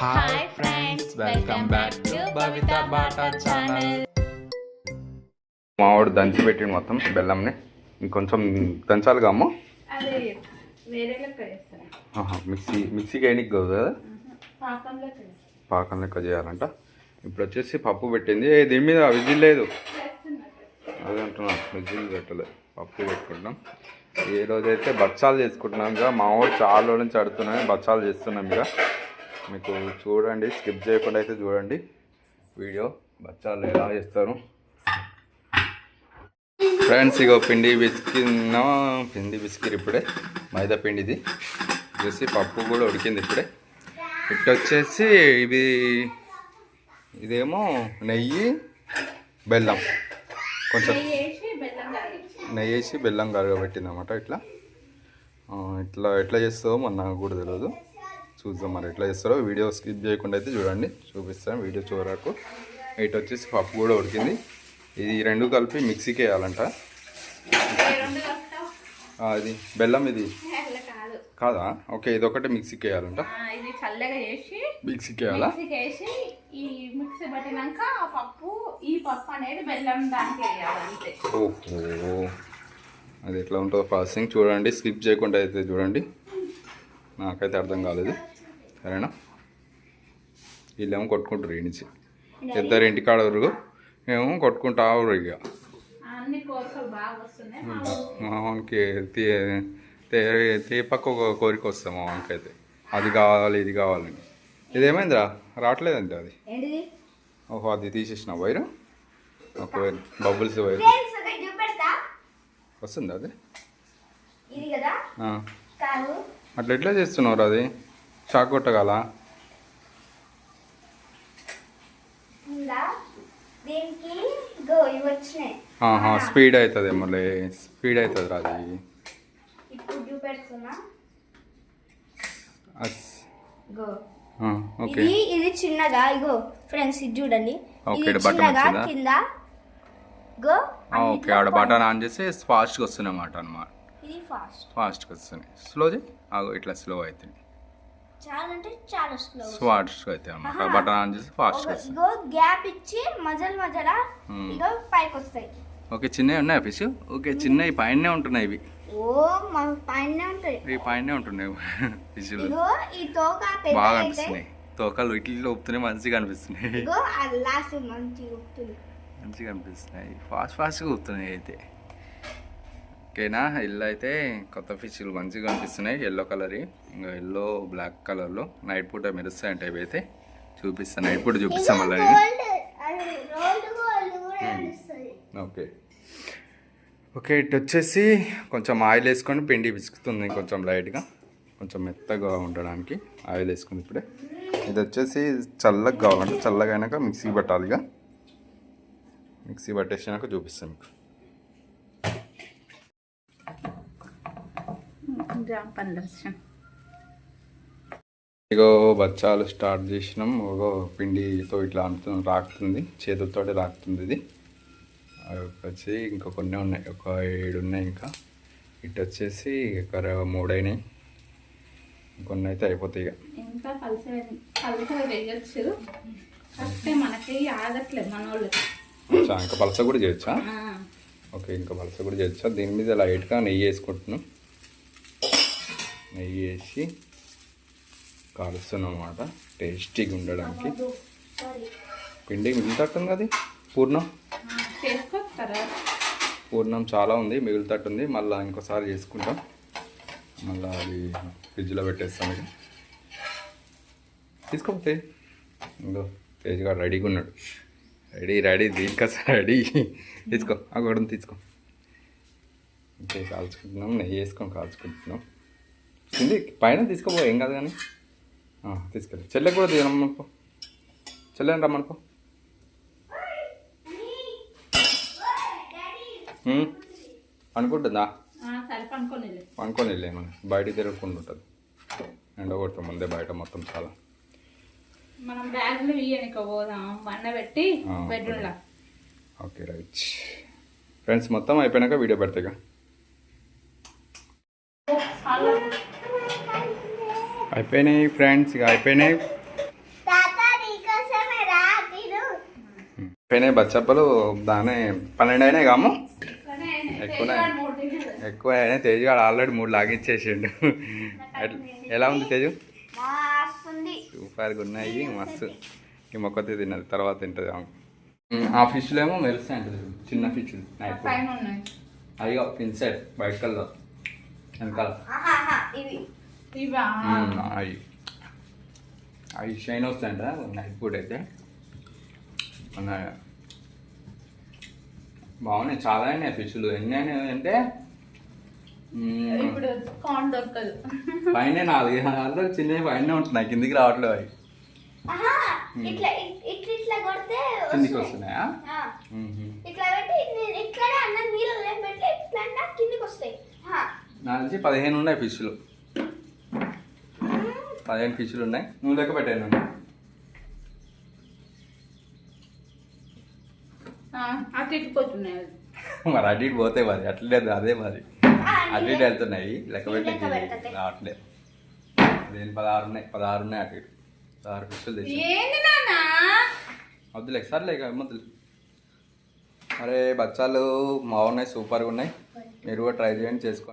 Hi friends welcome back to Bhavitha Bata channel మావాడు దంచి పెట్టిండు మొత్తం బెల్లంని. ఇంకొంచెం దంచాలి ఆహా, మిక్సీ మిక్సీకి వేయడానికి కాదు కదా? పాకం లెక్క చేయాలంట. ఇప్పుడు వచ్చేసి పప్పు పెట్టింది. ఏ, దీని మీద విజిల్ లేదు. అదే అంటున్నా విజిల్ పెట్టలేదు పప్పు పెట్టుకుంటాం ఈ రోజైతే బచ్చాలు చేసుకుంటున్నాం ఇక. మా వాడు చాలా రోజుల నుంచి అడుగుతున్నాం బచ్చాలు చేస్తున్నాం ఇక. మీకు చూడండి స్కిప్ చేయకుండా అయితే చూడండి వీడియో. బచ్చాలు ఎలా చేస్తారు? ఫ్రెండ్స్ ఇగో పిండి బిస్కిన్న పిండి బిస్కిట్ ఇప్పుడే. మైదా పిండిది. చూసి పప్పు కూడా ఉడికింది ఇప్పుడే. ఇప్పుడు వచ్చేసి ఇది ఇదేమో నెయ్యి బెల్లం. కొంచెం నెయ్యి వేసి బెల్లం కరగబెట్టింది అనమాట ఇట్లా ఇట్లా ఎట్లా చేస్తామో నాకు కూడా తెలియదు చూద్దాం మరి ఎట్లా చేస్తారో. వీడియో స్కిప్ చేయకుండా అయితే చూడండి. చూపిస్తాను వీడియో చూడరకు ఇటు వచ్చేసి పప్పు కూడా ఉడికింది. ఇది రెండు కలిపి మిక్సీకి వేయాలంట. ఇది బెల్లం ఇది? కాదు? ఓకే ఇది ఒకటి మిక్సీకి వేయాలంట. మిక్సీకి వేయాలా? మిక్సీకి వేసి ఈ మిక్సీ పట్టినాక ఆ పప్పు ఈ పప్పు అనేది బెల్లం దానికి వేయాలి అంతే. ఓహో. అది ఎట్లా ఉంటుందో ప్రాసెసింగ్ చూడండి. స్కిప్ చేయకుండా అయితే చూడండి. నాకైతే అర్థం కాలేదు. సరేనా? వీళ్ళేమో కొట్టుకుంటారు ఈ నుంచి. ఇద్దరు ఇంటికాడ ఊరు మేము కొట్టుకుంటా ఇక. అన్ని కోరికలు బాగా వస్తున్నాయి. మా ఊరు. మామకి తీ తే- తీపక్క ఒక కోరిక వస్తాం మామకి అయితే అది కావాలి ఇది కావాలని. ఇదేమైందిరా? రావట్లేదంటే అది. ఓహో అది తీసేసిన వైరు? ఒక వైర్ బబుల్స్ వైర్. వస్తుంది అది? అట్లా ఎట్లా చేస్తున్నారు అది? షాక్ కొట్టగల స్పీడ్ అవుతుంది మళ్ళీ స్పీడ్ అవుతుంది రా అది ఇప్పుడు చూపెడుతున్నా. అస్- గో ఆ, ఓకే. ఇది చిన్నగా ఇగో ఫ్రెండ్స్ ఇది చూడండి. ఓకే, చిన్నగా? కింద. గో ఓకే ఆడ బటన్ ఆన్ చేసి ఫాస్ట్గా వస్తున్నాయి అన్నమాట. అనమాట ఫాస్ట్గా వస్తున్నాయి. స్లోది ఆగో ఇట్లా స్లో అవుతుంది. చాలా అంటే చాలా స్లో ఫాస్ట్గా అవుతాయి అన్నమాట. బటన్ ఆన్ చేసి వస్తుంది. ఇగో గ్యాప్ ఇచ్చి మజల్ మజల Hmm. ఇగో పైకి వస్తాయి. ఓకే చిన్నవి ఉన్నాయి ఫిష్ ఓకే చిన్నవి పైనే ఉంటున్నాయి ఇవి. ఓ మా పైన ఉంటాయి. ఇవి పైనే ఉంటున్నాయి. ఫిష్లు ఇగో ఈ తోక బాగా అయితే అనిపిస్తున్నాయి. తోకలు ఇట్లా ఊపుతున్నాయి మంచిగా అనిపిస్తున్నాయి. ఇగో అది లాస్ట్ మంచి ఉంటుంది మంచిగా అనిపిస్తున్నాయి. ఫాస్ట్ ఫాస్ట్గా ఊపుతున్నాయి అయితే. ఓకేనా? ఎల్లో అయితే కొత్త ఫిష్లు మంచిగా అనిపిస్తున్నాయి ఎల్లో కలర్ ఇంకా ఎల్లో బ్లాక్ కలర్లో నైట్ పూట మెరుస్తాయి అంటే ఇవి అయితే చూపిస్తాను నైట్ పూట చూపిస్తాను మళ్ళీ. నేను. ఓకే. ఓకే ఇటు వచ్చేసి కొంచెం ఆయిల్ వేసుకొని పిండి పిసుకుతుంది కొంచెం లైట్గా. కొంచెం మెత్తగా ఉండడానికి ఆయిల్ వేసుకుంది ఇప్పుడే. ఇది వచ్చేసి చల్లగా కావాలంటే చల్లగా అయినాక మిక్సీ పట్టాలి ఇక మిక్సీ పట్టేసినాక చూపిస్తాను మీకు. పండ్లు వచ్చాం ఇగో బచ్చాలు స్టార్ట్ చేసినాం. ఇగో పిండితో ఇట్లా అంటుతుంది రాకుతుంది. చేతులతో రాకుతుంది ఇది. వచ్చి ఇంకా కొన్ని ఉన్నాయి. ఒక ఏడు ఉన్నాయి ఇంకా. ఇటు వచ్చేసి ఒక మూడైనాయి కొన్ని అయితే అయిపోతాయి ఇక ఇంకా కలిసి వేయచ్చు. మనకి ఆగట్లేదు మన ఇంకా పలస కూడా చేయొచ్చా? ఓకే ఇంకా పలస కూడా చేయొచ్చా? దీని మీద లైట్గా నెయ్యి వేసుకుంటున్నాం. నెయ్యి వేసి కాలుస్తున్నాం అనమాట టేస్టీగా ఉండడానికి. పిండి మిగులుతట్టుంది అది? పూర్ణం? పూర్ణం చాలా ఉంది మిగులుతట్టుంది. మళ్ళీ ఇంకోసారి చేసుకుంటాం. మళ్ళీ అది ఫ్రిడ్జ్లో పెట్టేస్తాం ఇక. తీసుకోపోతే? ఇంకో తేజ్గా రెడీగా ఉన్నాడు. Ready ready. దీనికా రెడీ. తీసుకో. ఆ గొడవ తీసుకో. ఓకే కాల్చుకుంటున్నాం నెయ్యి వేసుకొని కాల్చుకుంటున్నాం. సింది పైన తీసుకోపో ఏం కాదు కానీ. తీసుకెళ్ళి. చెల్లెకి కూడా రమ్మనుకో చెల్లెని రమ్మనుకో అనుకుంటుందా? పనుకొని వెళ్ళు. అనుకొని వెళ్ళాను బయటికి తిరగకుండా ఉంటుంది. ఎండ కొడుతుంది ముందే బయట మొత్తం చాలా. మనం బ్యాగ్లు పోదాం. పెట్టి బెడ్రూమ్లో. Okay right. ఫ్రెండ్స్ మొత్తం అయిపోయినాక వీడియో పెడతాయి ఇక. అయిపోయినాయి ఫ్రెండ్స్ ఇక అయిపోయినాయి. అయిపోయినాయి బచ్చప్పలు దానే పన్నెండు అయినాయి కాము? ఎక్కువనే ఎక్కువ అయినాయి. తేజు గారు ఆల్రెడీ మూడు లాగిచ్చేసిండు. ఎలా ఉంది తేజు? సూపర్గా ఉన్నాయి మస్తు. ఈ మొక్కతే తిన్నది తర్వాత తింటుంది ఆమె. ఆ ఫిష్లు ఏమో మెరుస్తాయి అంటే చిన్న ఫిష్లు అయ్యో ఇన్సైడ్ వైట్ కలర్ వెనకాల ఇవి? అవి అవి షైన్ వస్తాయంట నైట్ పూట అయితే. బాగున్నాయి చాలా అయినాయి ఫిష్లు ఎన్ని అయినాయి అంటే ఇప్పుడు దొరకదు. పైన నాలుగు ఆల్రెడీ చిన్నవి పైన ఉంటున్నాయి కిందికి రావట్లేదు అవి ఇట్లా ఇట్- ఇట్లా ఇట్లా కొడితే కిందికి. వస్తున్నాయా. ఇట్లా పెట్టి ఇట్లా- ఇట్లానే అన్నం నీళ్ళు పెట్టి ఇట్లా అన్నా కిందికి వస్తాయి. ఆహా. నాకు తెలిసి పదిహేను ఉన్నాయి ఫిష్లు పదిహేను ఫిష్లు ఉన్నాయి. నువ్వు లెక్క పెట్టాను. మరి అటు ఇటు పోతే మరి. అట్లేదు అదే మరి. అటు ఇటు వెళ్తున్నాయి. లెక్క పెట్టి. రావట్లేదు. పదిహేను పదహారు ఉన్నాయి. పదహారు ఉన్నాయి అటు ఇటు. పదహారు ఫిష్లు తెచ్చి వద్దులే సర్లే ఇక వద్దులే అరే బచ్చాలు బాగున్నాయి సూపర్గా ఉన్నాయి. మీరు కూడా ట్రై చేయండి చేసుకోండి.